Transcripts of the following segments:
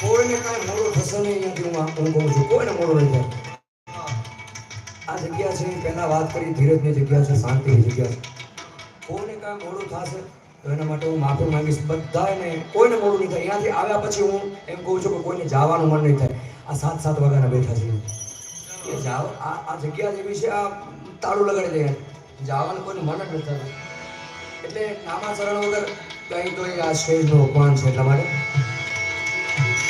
કોઈને કાંઈ મોડું થશે નહીં અહીંયાથી હું અનુભવું છું. કોઈને આ જગ્યા છે પહેલા વાત કરી, ધીરજની જગ્યા છે, શાંતિની જગ્યા છે. કોઈને કાંઈ મોડું થશે તો એના માટે હું માફી માંગીશ. બધાને કોઈને મોડું નહીં થાય. અહીંયાથી આવ્યા પછી હું એમ કહું છું કે કોઈને જવાનું મન નહીં થાય. આ સાત સાત વાગ્યાના બેઠા છે એ જાઓ, આ આ જગ્યા જેવી છે, આ તાળું લગાડી દે. જવાનું કોઈને મન જ નથી થતું. એટલે નામા ચરણ વગર કંઈ તો આ સ્ટેજનું અપમાન છે એટલા માટે.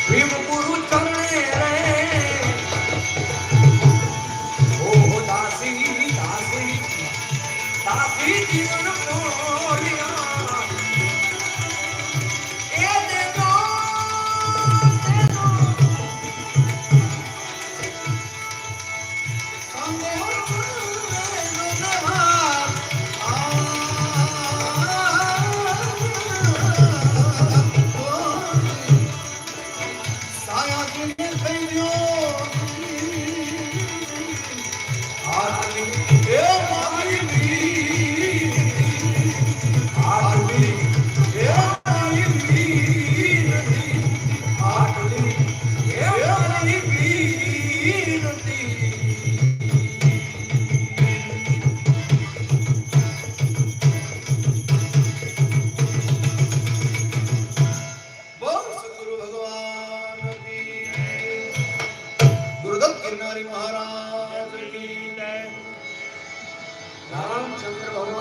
ભીમ ગુરુ ચરણે રહે ઓ દાસી દાસી દાસી જીવન આયા થઈ ગયો रामचंद्र भगवान